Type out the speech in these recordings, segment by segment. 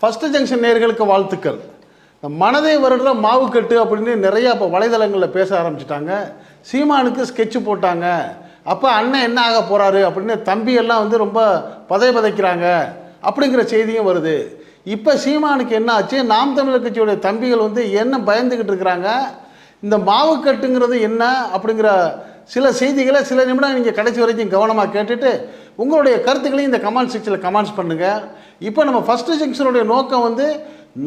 First junction நேர்களுக்கு வாழ்த்துக்கள். இந்த மனதை வருடுற மாவுக்கட்டு அப்படின்னு நிறையா இப்போ வலைதளங்களில் பேச ஆரம்பிச்சிட்டாங்க. சீமானுக்கு ஸ்கெட்ச் போட்டாங்க. அப்போ அண்ணன் என்ன ஆக போகிறாரு அப்படின்னு தம்பி எல்லாம் வந்து ரொம்ப பதை பதைக்கிறாங்க அப்படிங்கிற செய்தியும் வருது. இப்போ சீமானுக்கு என்ன ஆச்சு? நாம் தமிழர் கட்சியுடைய தம்பிகள் வந்து என்ன பயந்துக்கிட்டு இருக்கிறாங்க? இந்த மாவுக்கட்டுங்கிறது என்ன அப்படிங்கிற சில செய்திகளை சில நிமிடம் நீங்கள் கடைசி வரைக்கும் கவனமாக கேட்டுட்டு உங்களுடைய கருத்துக்களையும் இந்த கமெண்ட் செக்ஷனில் கமெண்ட்ஸ் பண்ணுங்கள் இப்போ நம்ம ஃபஸ்ட்டு செக்ஷனுடைய நோக்கம் வந்து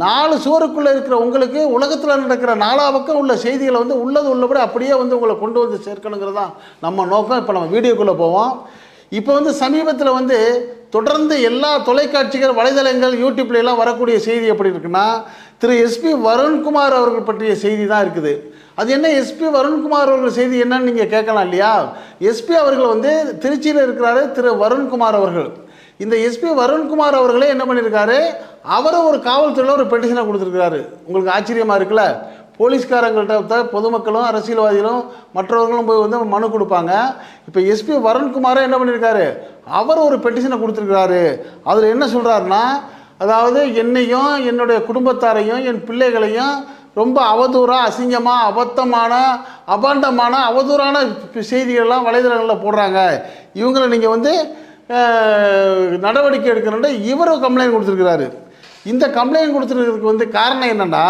நாலு சுவருக்குள்ளே இருக்கிற உங்களுக்கு உலகத்தில் நடக்கிற நாலா பக்கம் உள்ள செய்திகளை வந்து உள்ளது உள்ளபடி அப்படியே வந்து உங்களை கொண்டு வந்து சேர்க்கணுங்கிறது தான் நம்ம நோக்கம். இப்போ நம்ம வீடியோக்குள்ளே போவோம். இப்போ வந்து சமீபத்தில் வந்து தொடர்ந்து எல்லா தொலைக்காட்சிகள் வலைதளங்கள் யூடியூப்ல எல்லாம் வரக்கூடிய செய்தி எப்படி இருக்குன்னா திரு எஸ்பி வருண்குமார் அவர்கள் பற்றிய செய்தி தான் இருக்குது. அது என்ன எஸ்பி வருண்குமார் அவர்கள் செய்தி என்னன்னு நீங்கள் கேட்கலாம் இல்லையா? எஸ்பி அவர்கள் வந்து திருச்சியில் இருக்கிறாரு திரு வருண்குமார் அவர்கள். இந்த எஸ்பி வருண்குமார் அவர்களே என்ன பண்ணியிருக்காரு? அவரும் ஒரு காவல்துறையில் ஒரு பெட்டிஷனை கொடுத்துருக்காரு உங்களுக்கு ஆச்சரியமாக இருக்குல்ல? போலீஸ்காரங்கள்ட்ட பொதுமக்களும் அரசியல்வாதிகளும் மற்றவர்களும் போய் வந்து மனு கொடுப்பாங்க. இப்போ எஸ்பி வருண்குமாரே என்ன பண்ணியிருக்காரு? அவர் ஒரு பெட்டிஷனை கொடுத்துருக்காரு அதில் என்ன சொல்கிறாருன்னா அதாவது என்னையும் என்னுடைய குடும்பத்தாரையும் என் பிள்ளைகளையும் ரொம்ப அவதூறாக அசிங்கமாக அபத்தமான அபாண்டமான அவதூறான செய்திகள்லாம் வலைதளங்களில் போடுறாங்க. இவங்களை நீங்கள் வந்து நடவடிக்கை எடுக்கணுன்ட்டு இவரும் கம்ப்ளைண்ட் கொடுத்துருக்கிறாரு. இந்த கம்ப்ளைண்ட் கொடுத்துருக்கிறதுக்கு வந்து காரணம் என்னென்னா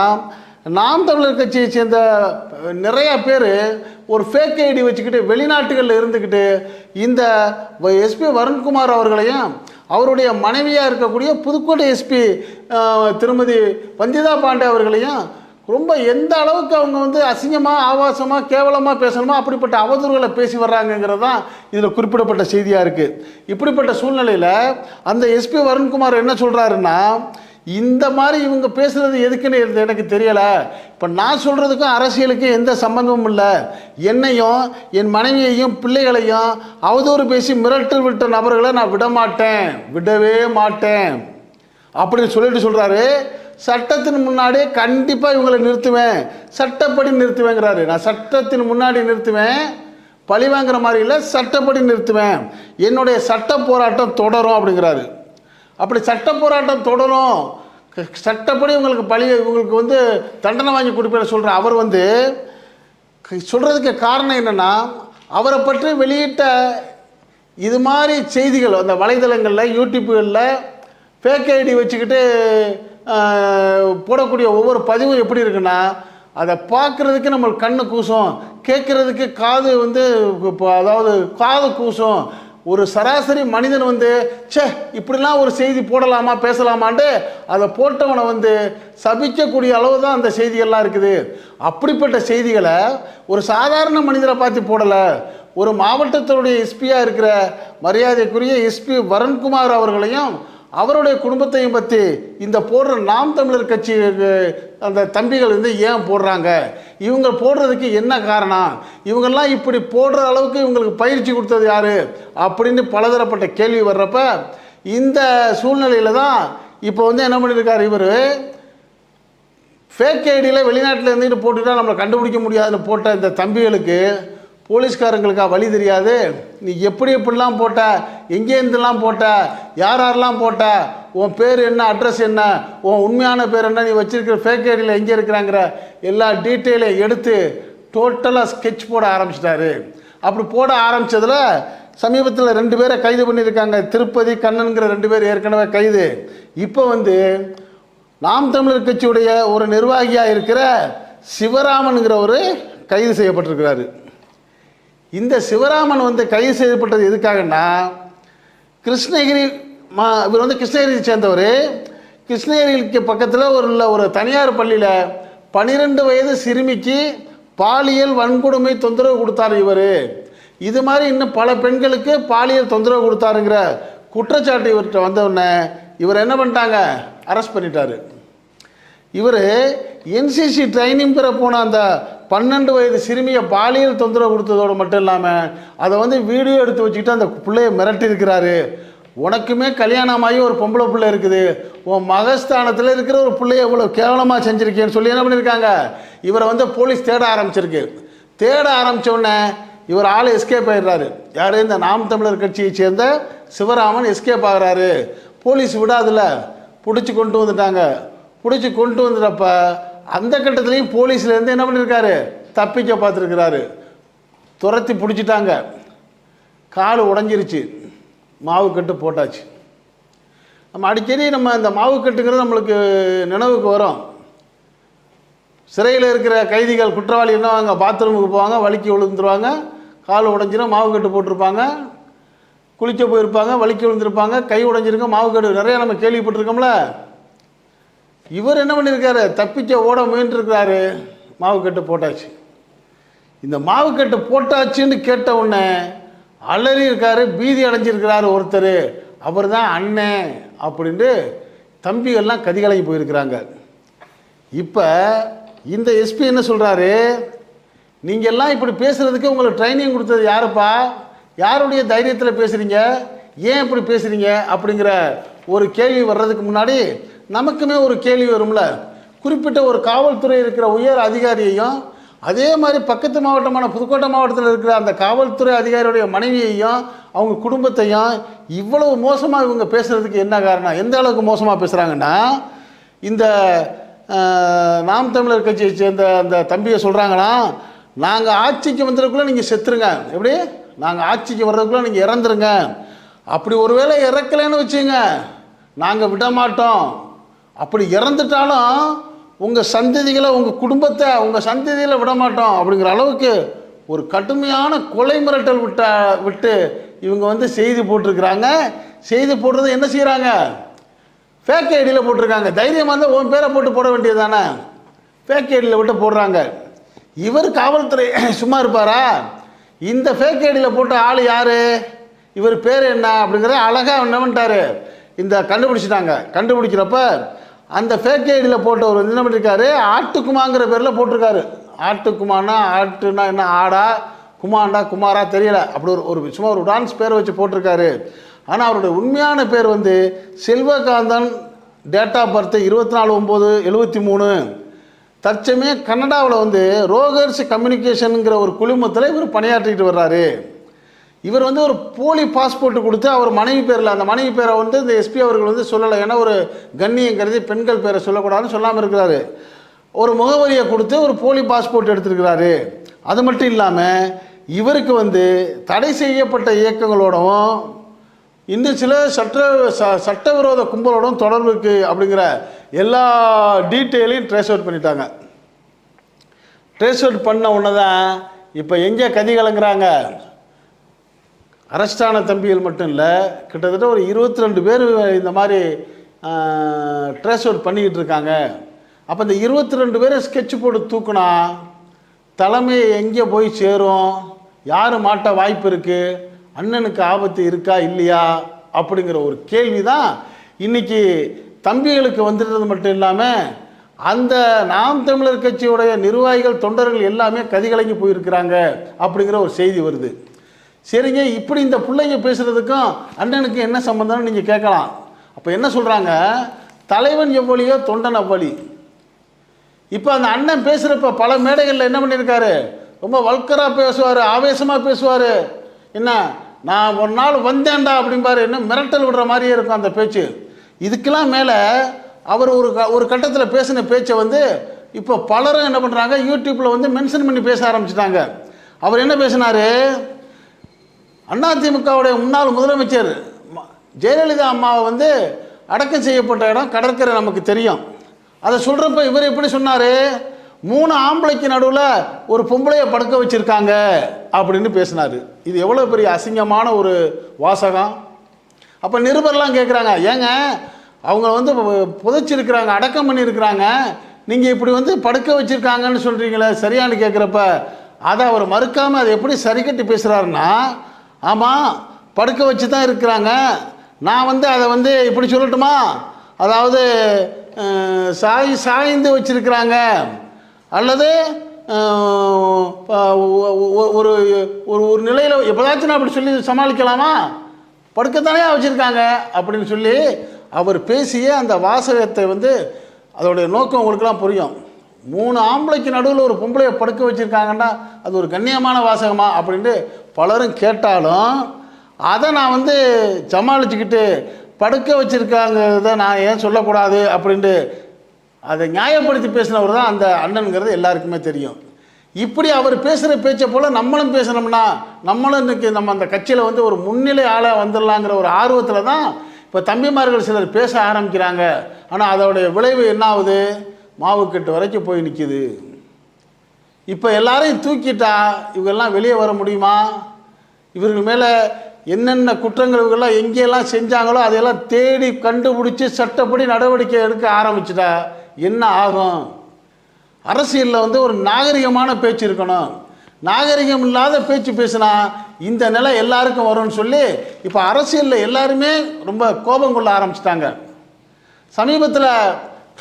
நாம் தமிழர் கட்சியை சேர்ந்த நிறையா பேர் ஒரு ஃபேக் ஐடி வச்சுக்கிட்டு வெளிநாட்டுகளில் இருந்துக்கிட்டு இந்த எஸ்பி வருண்குமார் அவர்களையும் அவருடைய மனைவியாக இருக்கக்கூடிய புதுக்கோட்டை எஸ்பி திருமதி வந்திதா பாண்டே அவர்களையும் ரொம்ப எந்த அளவுக்கு அவங்க வந்து அசிங்கமாக ஆபாசமாக கேவலமாக பேசணுமோ அப்படிப்பட்ட அவதூறுகளை பேசி வர்றாங்கங்கிறது தான் இதில் குறிப்பிடப்பட்ட செய்தியாக இருக்குது இப்படிப்பட்ட சூழ்நிலையில் அந்த எஸ்பி வருண்குமார் என்ன சொல்கிறாருன்னா இந்த மாதிரி இவங்க பேசுகிறது எதுக்குன்னு எனக்கு- எனக்கு தெரியலை. இப்போ நான் சொல்கிறதுக்கும் அரசியலுக்கும் எந்த சம்பந்தமும் இல்லை. என்னையும் என் மனைவியையும் பிள்ளைகளையும் அவதூறு பேசி மிரட்டு விட்ட நபர்களை நான் விட மாட்டேன் விடவே மாட்டேன். அப்படின்னு சொல்லிட்டு சொல்கிறாரு சட்டத்தின் முன்னாடி கண்டிப்பாக இவங்களை நிறுத்துவேன். சட்டப்படி நிறுத்துவேங்கிறாரு. நான் சட்டத்தின் முன்னாடி நிறுத்துவேன். பழி வாங்குற மாதிரி இல்லை சட்டப்படி நிறுத்துவேன். என்னுடைய சட்ட போராட்டம் தொடரும் அப்படிங்கிறாரு. அப்படி சட்ட போராட்டம் தொடரும். க- சட்டப்படி உங்களுக்கு பழி உங்களுக்கு வந்து தண்டனை வாங்கி கொடுப்பேன்னு சொல்கிற அவர் வந்து சொல்கிறதுக்கு காரணம் என்னென்னா அவரை பற்றி வெளியிட்ட இது மாதிரி செய்திகள் அந்த வலைதளங்களில் யூடியூப்புகளில் ஃபேக் ஐடி வச்சுக்கிட்டு போடக்கூடிய ஒவ்வொரு பதிவும் எப்படி இருக்குன்னா அதை பார்க்குறதுக்கு நம்ம கண்ணு கூசும். கேட்குறதுக்கு காது வந்து இப்போ அதாவது காது கூசும். ஒரு சராசரி மனிதன் வந்து ச்சே இப்படிலாம் ஒரு செய்தி போடலாமா பேசலாமான்ட்டு அதை போட்டவனை வந்து சபிக்கக்கூடிய அளவு தான் அந்த செய்திகள்லாம் இருக்குது. அப்படிப்பட்ட செய்திகளை ஒரு சாதாரண மனிதரை பார்த்து போடலை. ஒரு மாவட்டத்தினுடைய எஸ்பியாக இருக்கிற மரியாதைக்குரிய எஸ்பி வருண்குமார் அவர்களையும் அவருடைய குடும்பத்தையும் பற்றி இந்த போடுற நாம் தமிழர் கட்சி அந்த தம்பிகள் வந்து ஏன் போடுறாங்க? இவங்க போடுறதுக்கு என்ன காரணம்? இவங்கெல்லாம் இப்படி போடுற அளவுக்கு இவங்களுக்கு பயிற்சி கொடுத்தது யார்? அப்படின்னு பலதரப்பட்ட கேள்வி வர்றப்ப இந்த சூழ்நிலையில் தான் இப்போ வந்து என்ன பண்ணியிருக்காரு இவர்? ஃபேக் ஐடியில் வெளிநாட்டில் இருந்துட்டு போட்டுட்டா நம்மளை கண்டுபிடிக்க முடியாதுன்னு போட்ட இந்த தம்பிகளுக்கு போலீஸ்காரங்களுக்கா வழி தெரியாது? நீ எப்படி எப்படிலாம் போட்ட? எங்கேருந்துலாம் போட்ட? யார் யாரெல்லாம் போட்ட? உன் பேர் என்ன? அட்ரஸ் என்ன? உன் உண்மையான பேர் என்ன? நீ வச்சிருக்கிற ஃபேக் ஐடியில் எங்கே இருக்கிறாங்கிற எல்லா டீட்டெயிலையும் எடுத்து டோட்டலாக ஸ்கெட்ச் போட ஆரம்பிச்சிட்டாரு. அப்படி போட ஆரம்பித்ததில் சமீபத்தில் ரெண்டு பேரை கைது பண்ணியிருக்காங்க. திருப்பதி கண்ணனுங்கிற ரெண்டு பேர் ஏற்கனவே கைது. இப்போ வந்து நாம் தமிழர் கட்சியுடைய ஒரு நிர்வாகியாக இருக்கிற சிவராமனுங்கிற ஒரு கைது செய்யப்பட்டிருக்கிறாரு. இந்த சிவராமன் வந்து கைது செய்யப்பட்டது எதுக்காகன்னா கிருஷ்ணகிரி மா இவர் வந்து கிருஷ்ணகிரியை சேர்ந்தவர். கிருஷ்ணகிரிக்கு பக்கத்தில் ஒரு உள்ள ஒரு தனியார் பள்ளியில் பன்னிரெண்டு வயது சிறுமிக்கு பாலியல் வன்கொடுமை தொந்தரவு கொடுத்தார் இவர். இது மாதிரி இன்னும் பல பெண்களுக்கு பாலியல் தொந்தரவு கொடுத்தாருங்கிற குற்றச்சாட்டு இவர்கிட்ட வந்தவுடனே இவர் என்ன பண்ணிட்டாங்க? அரெஸ்ட் பண்ணிட்டார். இவர் என்சிசி ட்ரைனிங் பெற போன அந்த பன்னெண்டு வயது சிறுமியை பாலியல் தொந்தரவு கொடுத்ததோடு மட்டும் இல்லாமல் அதை வந்து வீடியோ எடுத்து வச்சுக்கிட்டு அந்த பிள்ளையை மிரட்டியிருக்கிறாரு. உனக்குமே கல்யாணமாகி ஒரு பொம்பளை பிள்ளை இருக்குது. உன் மகஸ்தானத்தில் இருக்கிற ஒரு பிள்ளைய இவ்வளோ கேவலமாக செஞ்சுருக்கேன்னு சொல்லி என்ன பண்ணியிருக்காங்க? இவரை வந்து போலீஸ் தேட ஆரம்பிச்சிருக்கு. தேட ஆரம்பிச்ச உடனே இவர் ஆள் எஸ்கேப் ஆயிடுறாரு. யார்? இந்த நாம் தமிழர் கட்சியை சேர்ந்த சிவராமன் எஸ்கேப் ஆகுறாரு. போலீஸ் விடாதுல. பிடிச்சி கொண்டு வந்துட்டாங்க. பிடிச்சி கொண்டு வந்துட்டப்ப அந்த கட்டத்துலேயும் போலீஸ்லேருந்து என்ன பண்ணியிருக்காரு தப்பிக்க பார்த்துருக்கிறாரு. துரத்தி பிடிச்சிட்டாங்க. கால் உடஞ்சிருச்சு. மாவுக்கட்டு போட்டாச்சு. நம்ம அடிக்கடி நம்ம இந்த மாவுக்கட்டுங்கிறது நம்மளுக்கு நினைவுக்கு வரும். சிறையில் இருக்கிற கைதிகள் குற்றவாளி என்ன பாத்ரூமுக்கு போவாங்க வலிக்கி விழுந்துருவாங்க. கால் உடஞ்சிரும் மாவுக்கட்டு போட்டிருப்பாங்க. குளிக்க போயிருப்பாங்க வலிக்கி விழுந்திருப்பாங்க. கை உடைஞ்சிருக்க மாவுக்கட்டு நிறையா நம்ம கேள்விப்பட்டிருக்கோம்ல. இவர் என்ன பண்ணியிருக்காரு தப்பிக்க ஓட முயன்றிருக்கிறாரு. மாவுக்கட்டு போட்டாச்சு. இந்த மாவுக்கட்டு போட்டாச்சுன்னு கேட்ட உடனே அலறி இருக்காரு பீதி அடைஞ்சிருக்கிறாரு ஒருத்தர். அவர் தான் அண்ணன் அப்படின்ட்டு தம்பிகள்லாம் கதிகலங்கி போயிருக்கிறாங்க. இப்போ இந்த எஸ்பி என்ன சொல்கிறாரு நீங்கள் எல்லாம் இப்படி பேசுகிறதுக்கு உங்களுக்கு ட்ரைனிங் கொடுத்தது யாருப்பா? யாருடைய தைரியத்தில் பேசுகிறீங்க ஏன் இப்படி பேசுகிறீங்க அப்படிங்கிற ஒரு கேள்வி வர்றதுக்கு முன்னாடி நமக்குமே ஒரு கேள்வி வரும்ல. குறிப்பிட்ட ஒரு காவல்துறை இருக்கிற உயர் அதிகாரியையும் அதே மாதிரி பக்கத்து மாவட்டமான புதுக்கோட்டை மாவட்டத்தில் இருக்கிற அந்த காவல்துறை அதிகாரியுடைய மனைவியையும் அவங்க குடும்பத்தையும் இவ்வளவு மோசமாக இவங்க பேசுகிறதுக்கு என்ன காரணம்? எந்த அளவுக்கு மோசமாக பேசுகிறாங்கன்னா இந்த நாம் தமிழர் கட்சியை சேர்ந்த அந்த தம்பியை சொல்கிறாங்கன்னா நாங்கள் ஆட்சிக்கு வந்ததுக்குள்ளே நீங்கள் செத்துருங்க. எப்படி? நாங்கள் ஆட்சிக்கு வர்றதுக்குள்ளே நீங்கள் இறந்துருங்க. அப்படி ஒருவேளை இறக்கலைன்னு வச்சுங்க நாங்கள் விட மாட்டோம் அப்படி இறந்துட்டாலும் உங்கள் சந்ததிகளை உங்கள் குடும்பத்தை உங்கள் சந்ததியில் விட மாட்டோம் அப்படிங்கிற அளவுக்கு ஒரு கடுமையான கொலை மிரட்டல் விட்ட விட்டு இவங்க வந்து செய்தி போட்டிருக்கிறாங்க. செய்தி போடுறது என்ன செய்கிறாங்க ஃபேக் ஐடியில் போட்டிருக்காங்க. தைரியமாக இருந்தால் உன் பேரை போட்டு போட வேண்டியது தானே ஃபேக் ஐடியில் விட்டு போடுறாங்க. இவர் காவல்துறை சும்மா இருப்பாரா? இந்த ஃபேக் ஐடியில் போட்ட ஆள் யார்? இவர் பேர் என்ன அப்படிங்கிறத அழகாக என்ன பண்ணிட்டாரு இந்த கண்டுபிடிச்சிட்டாங்க. கண்டுபிடிக்கிறப்ப அந்த ஃபேக் ஐடியில் போட்டவர் வந்து என்ன பண்ணியிருக்காரு ஆட்டுக்குமாங்கிற பேரில் போட்டிருக்காரு. ஆட்டுக்குமானா ஆட்டுனா என்ன? ஆடா குமாண்டா குமாரா தெரியல. அப்படி ஒரு ஒரு சும்மா ஒரு டான்ஸ் பேரை வச்சு போட்டிருக்காரு. ஆனால் அவருடைய உண்மையான பேர் வந்து செல்வகாந்தன் டேட் ஆஃப் பர்த் இருபத்தி நாலு ஒம்பது எழுபத்தி மூணு. தற்சமயம் கன்னடாவில் வந்து ரோகர்ஸ் கம்யூனிகேஷனுங்கிற ஒரு குழுமத்தில் இவர் பணியாற்றிக்கிட்டு வர்றாரு. இவர் வந்து ஒரு போலி பாஸ்போர்ட் கொடுத்து அவர் மனைவி பேரில் அந்த மனைவி பேரை வந்து இந்த எஸ்பி அவர்கள் வந்து சொல்லலை. ஏன்னா ஒரு கண்ணியம் கருதி பெண்கள் பேரை சொல்லக்கூடாதுன்னு சொல்லாமல் இருக்கிறாரு. ஒரு முகவரியை கொடுத்து ஒரு போலி பாஸ்போர்ட் எடுத்திருக்கிறாரு. அது மட்டும் இல்லாமல் இவருக்கு வந்து தடை செய்யப்பட்ட இயக்கங்களோடவும் இன்னும் சில சட்ட ச- சட்டவிரோத கும்பலோடும் தொடர்பு இருக்குது அப்படிங்கிற எல்லா டீட்டெயிலையும் ட்ரேஸ் அவுட் பண்ணிட்டாங்க. ட்ரேஸ் அவுட் பண்ண உடனே தான் இப்போ எங்கே கதி கலங்குறாங்க? அரஸ்டான தம்பிகள் மட்டும் இல்லை கிட்டத்தட்ட ஒரு இருபத்தி ரெண்டு பேர் இந்த மாதிரி ட்ரேஸ் அவுட் பண்ணிக்கிட்டு இருக்காங்க. அப்போ இந்த இருபத்தி ரெண்டு பேரை ஸ்கெட்ச் போட்டு தூக்குனா தலைமை எங்கே போய் சேரும்? யார் மாட்ட வாய்ப்பு இருக்குது அண்ணனுக்கு ஆபத்து இருக்கா இல்லையா? அப்படிங்கிற ஒரு கேள்வி தான் இன்னைக்கு தம்பிகளுக்கு வந்துடுறது மட்டும் இல்லாமல் அந்த நாம் தமிழர் கட்சியுடைய நிர்வாகிகள் தொண்டர்கள் எல்லாமே கதிகலங்கி போயிருக்கிறாங்க அப்படிங்கிற ஒரு செய்தி வருது. சரிங்க இப்படி இந்த பிள்ளைங்க பேசுகிறதுக்கும் அண்ணனுக்கு என்ன சம்மந்தம்னு நீங்கள் கேட்கலாம். அப்போ என்ன சொல்கிறாங்க தலைவன் எவ்வளியோ தொண்டன் அவ்வளி. இப்போ அந்த அண்ணன் பேசுகிறப்ப பல மேடைகளில் என்ன பண்ணியிருக்காரு ரொம்ப வல்கராக பேசுவார் ஆவேசமாக பேசுவார். என்ன? நான் ஒரு நாள் வந்தேன்டா அப்படிம்பாரு. என்ன மிரட்டல் விடுற மாதிரியே இருக்கும் அந்த பேச்சு. இதுக்கெல்லாம் மேலே அவர் ஒரு க ஒரு கட்டத்தில் பேசின பேச்சை வந்து இப்போ பலரும் என்ன பண்ணுறாங்க யூடியூப்பில் வந்து மென்ஷன் பண்ணி பேச ஆரம்பிச்சிட்டாங்க. அவர் என்ன பேசினாரு? அதிமுகவுடைய முன்னாள் முதலமைச்சர் ஜெயலலிதா அம்மாவை வந்து அடக்கம் செய்யப்பட்ட இடம் கடற்கரை நமக்கு தெரியும். அதை சொல்கிறப்ப இவர் எப்படி சொன்னார்? மூணு ஆம்பளைக்கு நடுவில் ஒரு பொம்பளையை படுக்க வச்சுருக்காங்க அப்படின்னு பேசினார். இது எவ்வளோ பெரிய அசிங்கமான ஒரு வாசகம். அப்போ நிருபர்லாம் கேட்குறாங்க ஏங்க அவங்க வந்து புதைச்சிருக்கிறாங்க அடக்கம் பண்ணியிருக்கிறாங்க நீங்கள் இப்படி வந்து படுக்க வச்சுருக்காங்கன்னு சொல்கிறீங்களே சரியான்னு கேட்குறப்ப அதை அவர் மறுக்காமல் அதை எப்படி சரி கட்டி பேசுகிறாருன்னா ஆமாம் படுக்க வச்சு தான் இருக்கிறாங்க. நான் வந்து அதை வந்து இப்படி சொல்லட்டுமா? அதாவது சாய் சாய்ந்து வச்சிருக்கிறாங்க. அல்லது ஒரு ஒரு ஒரு நிலையில் எப்போதாச்சும் நான் அப்படி சொல்லி சமாளிக்கலாமா? படுக்கத்தானே வச்சுருக்காங்க அப்படின்னு சொல்லி அவர் பேசிய அந்த வாசகத்தை வந்து அதோடைய நோக்கம் உங்களுக்குலாம் புரியும். மூணு ஆம்பளைக்கு நடுவில் ஒரு பொம்பளையை படுக்க வச்சுருக்காங்கன்னா அது ஒரு கண்ணியமான வாசகமா? அப்படின்ட்டு பலரும் கேட்டாலும் அதை நான் வந்து சமாளிச்சுக்கிட்டு படுக்க வச்சுருக்காங்கிறத நான் ஏன் சொல்லக்கூடாது அப்படின்ட்டு அதை நியாயப்படுத்தி பேசினவர் தான் அந்த அண்ணனுங்கிறது எல்லாருக்குமே தெரியும். இப்படி அவர் பேசுகிற பேச்சை போல் நம்மளும் பேசினோம்னா நம்மளும் இன்னைக்கு நம்ம அந்த கட்சியில் வந்து ஒரு முன்னிலை ஆளாக வந்துடலாங்கிற ஒரு ஆர்வத்தில் தான் இப்போ தம்பிமார்கள் சிலர் பேச ஆரம்பிக்கிறாங்க. ஆனால் அதோடைய விளைவு என்ன ஆகுது மாவுக்கட்டு வரைக்கும் போய் நிற்கிது இப்போ எல்லாரையும் தூக்கிட்டா இவங்கெல்லாம் வெளியே வர முடியுமா? இவர்கள் மேலே என்னென்ன குற்றங்கள் இவங்கெல்லாம் எங்கெல்லாம் செஞ்சாங்களோ அதையெல்லாம் தேடி கண்டுபிடிச்சி சட்டப்படி நடவடிக்கை எடுக்க ஆரம்பிச்சிட்டா என்ன ஆகும்? அரசியலில் வந்து ஒரு நாகரிகமான பேச்சு இருக்கணும். நாகரிகம் இல்லாத பேச்சு பேசினா இந்த நிலை எல்லாருக்கும் வரும்னு சொல்லி இப்போ அரசியலில் எல்லாருமே ரொம்ப கோபம் கொள்ள ஆரம்பிச்சிட்டாங்க. சமீபத்தில்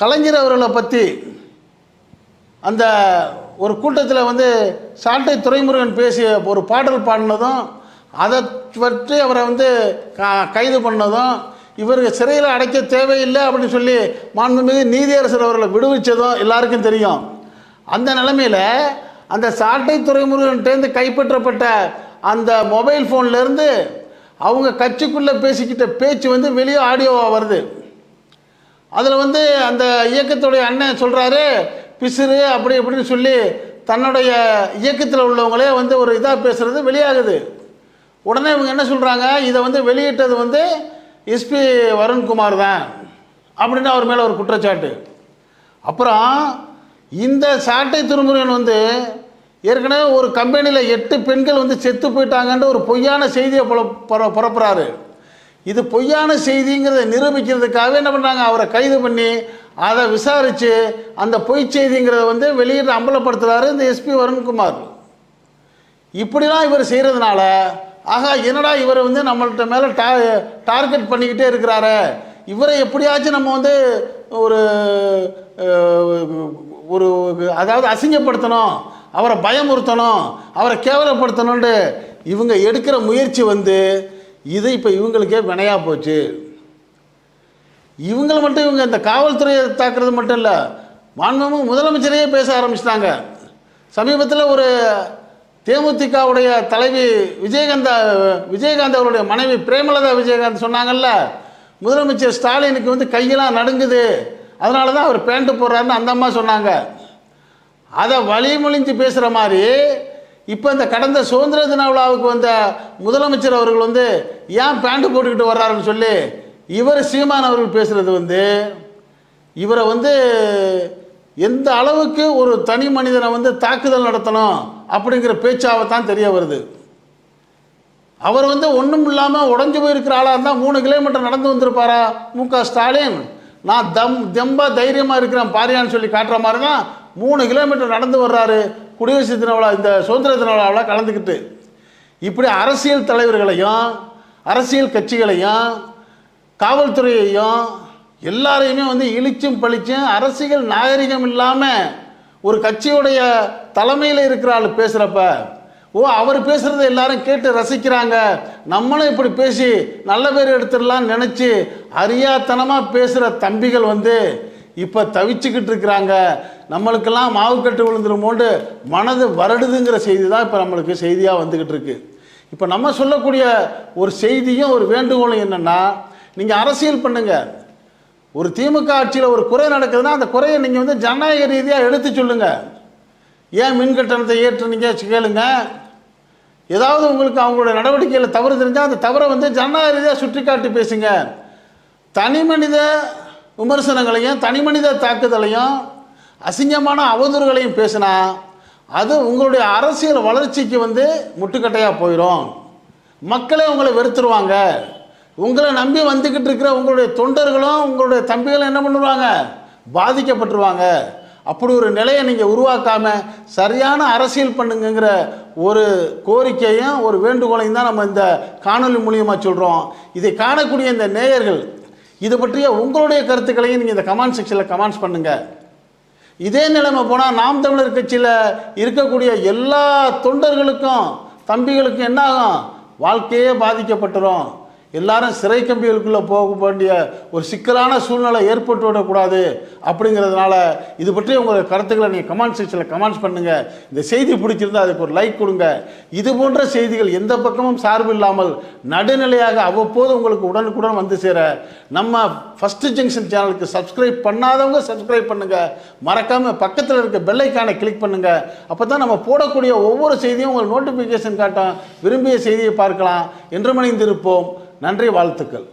கலைஞர் அவர்களை பற்றி அந்த ஒரு கூட்டத்தில் வந்து சாட்டை துறைமுருகன் பேசிய ஒரு பாடல் பாடினதும் அதை பற்றி அவரை வந்து க- கைது பண்ணதும் இவர் சிறையில் அடைக்க தேவையில்லை அப்படின்னு சொல்லி மாண்புமிகு நீதியரசர் அவர்களை விடுவிச்சதும் எல்லாருக்கும் தெரியும். அந்த நிலமையில் அந்த சாட்டை துறைமுருகன்ட்டேருந்து கைப்பற்றப்பட்ட அந்த மொபைல் ஃபோன்லேருந்து அவங்க கட்சிக்குள்ளே பேசிக்கிட்ட பேச்சு வந்து வெளியே ஆடியோவாக வருது. அதில் வந்து அந்த இயக்கத்துடைய அண்ணன் சொல்கிறாரு பிசிறு அப்படி இப்படின்னு சொல்லி தன்னுடைய இயக்கத்தில் உள்ளவங்களே வந்து ஒரு இதாக பேசுகிறது வெளியாகுது. உடனே இவங்க என்ன சொல்கிறாங்க இதை வந்து வெளியிட்டது வந்து எஸ்பி வருண்குமார் தான் அப்படின்னு அவர் மேலே ஒரு குற்றச்சாட்டு. அப்புறம் இந்த சாட்டை திருமுருகன் வந்து ஏற்கனவே ஒரு கம்பெனியில் எட்டு பெண்கள் வந்து செத்து போயிட்டாங்கன்ற ஒரு பொய்யான செய்தியை புல புறப்புறாரு இது பொய்யான செய்திங்கிறத நிரூபிக்கிறதுக்காக என்ன பண்ணுறாங்க அவரை கைது பண்ணி அதை விசாரித்து அந்த பொய் செய்திங்கிறத வந்து வெளியிட்டு அம்பலப்படுத்துகிறாரு இந்த எஸ்பி வருண்குமார். இப்படிலாம் இவர் செய்கிறதுனால ஆகா என்னடா இவர் வந்து நம்மள்கிட்ட மேலே டா டார்கெட் பண்ணிக்கிட்டே இருக்கிறாரு. இவரை எப்படியாச்சும் நம்ம வந்து ஒரு ஒரு அதாவது அசிங்கப்படுத்தணும் அவரை பயமுறுத்தணும் அவரை கேவலப்படுத்தணுன்ட்டு இவங்க எடுக்கிற முயற்சி வந்து இது இப்போ இவங்களுக்கே வினையாக போச்சு. இவங்களை மட்டும் இவங்க இந்த காவல்துறையை தாக்குறது மட்டும் இல்லை மாண்புமிகு முதலமைச்சரையே பேச ஆரம்பிச்சிட்டாங்க. சமீபத்தில் ஒரு தேமுதிகவுடைய தலைவி விஜயகாந்தா விஜயகாந்த் அவருடைய மனைவி பிரேமலதா விஜயகாந்த் சொன்னாங்கல்ல முதலமைச்சர் ஸ்டாலினுக்கு வந்து கையெல்லாம் நடுங்குது அதனால தான் அவர் பேண்ட்டு போடுறாருன்னு அந்த அம்மா சொன்னாங்க. அதை வழிமொழிஞ்சு பேசுகிற மாதிரி இப்போ இந்த கடந்த சுதந்திர தின விழாவுக்கு வந்த முதலமைச்சர் அவர்கள் வந்து ஏன் பேண்ட்டு போட்டுக்கிட்டு வர்றாருன்னு சொல்லி இவர் சீமான் அவர்கள் பேசுகிறது வந்து இவரை வந்து எந்த அளவுக்கு ஒரு தனி மனிதனை வந்து தாக்குதல் நடத்தணும் அப்படிங்கிற பேச்சாவை தான் தெரிய வருது. அவர் வந்து ஒன்றும் இல்லாமல் உடஞ்சி போயிருக்கிற ஆளாக இருந்தால் மூணு கிலோமீட்டர் நடந்து வந்திருப்பாரா? மு க. ஸ்டாலின். நான் தம் தெம்பா தைரியமாக இருக்கிறேன் பாரியான்னு சொல்லி காட்டுற மாதிரி தான் மூணு கிலோமீட்டர் நடந்து வர்றாரு குடியரசு தின விழா இந்த சுதந்திர தின விழாவில் கலந்துக்கிட்டு. இப்படி அரசியல் தலைவர்களையும் அரசியல் கட்சிகளையும் காவல்துறையையும் எல்லாரையுமே வந்து இழிச்சும் பழிச்சும் அரசியல் நாகரிகம் இல்லாமல் ஒரு கட்சியுடைய தலைமையில் இருக்கிற ஆள் பேசுகிறப்ப ஓ அவர் பேசுகிறத எல்லாரும் கேட்டு ரசிக்கிறாங்க. நம்மளும் இப்படி பேசி நல்ல பேர் எடுத்துடலாம்னு நினச்சி அறியாத்தனமாக பேசுகிற தம்பிகள் வந்து இப்போ தவிச்சுக்கிட்டு இருக்கிறாங்க. நம்மளுக்கெல்லாம் மாவு கட்டு விழுந்துருமோண்டு மனது வருடுதுங்கிற செய்தி தான் இப்போ நம்மளுக்கு செய்தியாக வந்துக்கிட்டு இருக்கு. இப்போ நம்ம சொல்லக்கூடிய ஒரு செய்தியும் ஒரு வேண்டுகோளும் என்னென்னா நீங்கள் அரசியல் பண்ணுங்க. ஒரு திமுக ஆட்சியில் ஒரு குறை நடக்குதுன்னா அந்த குறையை நீங்கள் வந்து ஜனநாயக ரீதியாக எடுத்து சொல்லுங்க. ஏன் மின் கட்டணத்தை ஏற்றுனீங்க கேளுங்க. ஏதாவது உங்களுக்கு அவங்களோட நடவடிக்கையில் தவறு தெரிஞ்சால் அந்த தவறை வந்து ஜனநாயக ரீதியாக சுட்டி காட்டி பேசுங்க. தனி மனித விமர்சனங்களையும் தனி மனித தாக்குதலையும் அசிங்கமான அவதூறுகளையும் பேசினா அது உங்களுடைய அரசியல் வளர்ச்சிக்கு வந்து முட்டுக்கட்டையாக போயிடும் மக்களே உங்களை வெறுத்துருவாங்க. உங்களை நம்பி வந்துக்கிட்டு இருக்கிற உங்களுடைய தொண்டர்களும் உங்களுடைய தம்பிகளும் என்ன பண்ணுவாங்க? பாதிக்கப்பட்டுருவாங்க. அப்படி ஒரு நிலையை நீங்கள் உருவாக்காம சரியான அரசியல் பண்ணுங்கங்கிற ஒரு கோரிக்கையும் ஒரு வேண்டுகோளையும் தான் நம்ம இந்த காணொளி மூலியமாக சொல்கிறோம் இதை காணக்கூடிய இந்த நேயர்கள் இது பற்றிய உங்களுடைய கருத்துக்களையும் நீங்கள் இந்த கமெண்ட் செக்ஷனில் கமெண்ட்ஸ் பண்ணுங்கள் இதே நிலைமை போனால் நாம் தமிழர் கட்சியில் இருக்கக்கூடிய எல்லா தொண்டர்களுக்கும் தம்பிகளுக்கும் என்ன ஆகும் வாழ்க்கையே பாதிக்கப்பட்டுரும். எல்லாரும் சிறை கம்பிகளுக்குள்ளே போக வேண்டிய ஒரு சிக்கலான சூழ்நிலை ஏற்பட்டு விடக்கூடாது அப்படிங்கிறதுனால இது பற்றி உங்கள் கருத்துக்களை நீங்கள் கமெண்ட் செக்ஷனில் கமெண்ட்ஸ் பண்ணுங்கள் இந்த செய்தி பிடிச்சிருந்தா அதுக்கு ஒரு லைக் கொடுங்க. இது போன்ற செய்திகள் எந்த பக்கமும் சார்பு இல்லாமல் நடுநிலையாக அவ்வப்போது உங்களுக்கு உடனுக்குடன் வந்து சேர நம்ம ஃபஸ்ட்டு ஜங்ஷன் சேனலுக்கு சப்ஸ்கிரைப் பண்ணாதவங்க சப்ஸ்கிரைப் பண்ணுங்கள் மறக்காமல் பக்கத்தில் இருக்க பெல்லைக்கானை கிளிக் பண்ணுங்கள் அப்போ தான் நம்ம போடக்கூடிய ஒவ்வொரு செய்தியும் உங்களுக்கு நோட்டிஃபிகேஷன் காட்டும் விரும்பிய செய்தியை பார்க்கலாம். என்று மணிந்திருப்போம் நன்றி வாழ்த்துக்கள்.